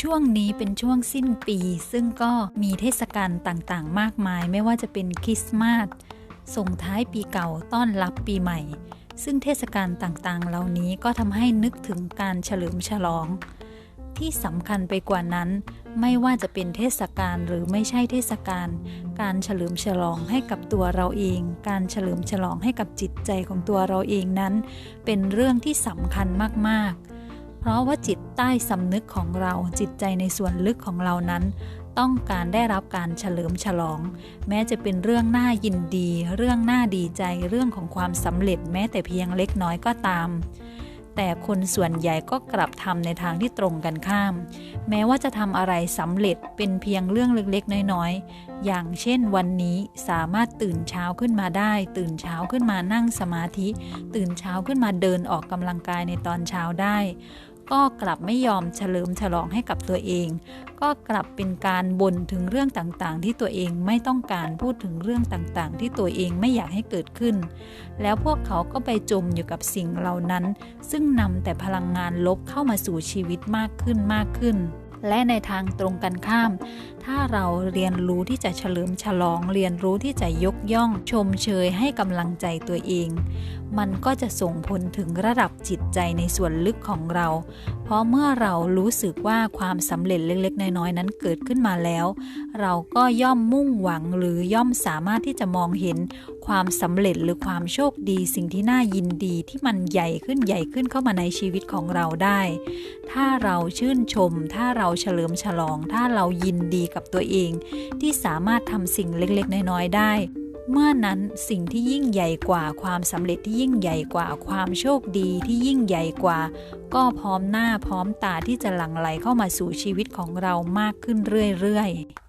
ช่วงนี้เป็นช่วงสิ้นปี ซึ่งก็มีเทศกาลต่างๆ มากมาย ไม่ว่าจะเป็นคริสต์มาสส่งท้ายปีเก่าต้อนรับปีใหม่ ซึ่งเทศกาลต่างๆ เหล่านี้ก็ทำให้นึกถึงการเฉลิมฉลอง ที่สำคัญไปกว่านั้น ไม่ว่าจะเป็นเทศกาลหรือไม่ใช่เทศกาลการเฉลิมฉลองให้กับตัวเราเอง การเฉลิมฉลองให้กับจิตใจของตัวเราเองนั้น เป็นเรื่องที่สำคัญมากๆ เพราะว่าจิตใต้สำนึกของเราจิตใจในส่วนลึกของเรานั้น ต้องการได้รับการเฉลิมฉลอง แม้จะเป็นเรื่องน่ายินดี เรื่องน่าดีใจ เรื่องของความสำเร็จแม้แต่เพียงเล็กน้อยก็ตาม แต่คนส่วนใหญ่ก็กลับทำในทางที่ตรงกันข้าม แม้ว่าจะทำอะไรสำเร็จเป็นเพียงเรื่องเล็กๆ น้อยๆ อย่างเช่นวันนี้สามารถตื่นเช้าขึ้นมาได้ ตื่นเช้าขึ้นมานั่งสมาธิ ตื่นเช้าขึ้นมาเดินออกกำลังกายในตอนเช้าได้ ก็กลับไม่ยอมเฉลิมฉลองให้กับตัวเอง ก็กลับเป็นการบ่นถึงเรื่องต่างๆ ที่ตัวเองไม่ต้องการพูดถึงเรื่องต่างๆ ที่ตัวเองไม่อยากให้เกิดขึ้น แล้วพวกเขาก็ไปจมอยู่กับสิ่งเหล่านั้น ซึ่งนำแต่พลังงานลบเข้ามาสู่ชีวิตมากขึ้นมากขึ้นและในทางตรงกันข้าม ถ้าเราเรียนรู้ที่จะเฉลิมฉลอง เรียนรู้ที่จะยกย่องชมเชยให้กำลังใจตัวเองมันก็จะส่งผลถึงระดับจิตใจในส่วนลึกของเรา เพราะเมื่อเรารู้สึกว่าความสำเร็จเล็กๆ น้อยๆ นั้นเกิดขึ้นมาแล้ว เราก็ย่อมมุ่งหวังหรือย่อมสามารถที่จะมองเห็นความสำเร็จหรือความโชคดี สิ่งที่น่ายินดีที่มันใหญ่ขึ้นใหญ่ขึ้นเข้ามาในชีวิตของเราได้ ถ้าเราชื่นชม ถ้าเราเฉลิมฉลอง ถ้าเรายินดีกับตัวเอง ที่สามารถทำสิ่งเล็กๆ น้อยๆ ได้ เมื่อนั้นสิ่งที่ยิ่งใหญ่กว่าความสำเร็จที่ยิ่งใหญ่กว่าความโชคดีที่ยิ่งใหญ่กว่า ก็พร้อมหน้าพร้อมตาที่จะหลั่งไหลเข้ามาสู่ชีวิตของเรามากขึ้นเรื่อยๆ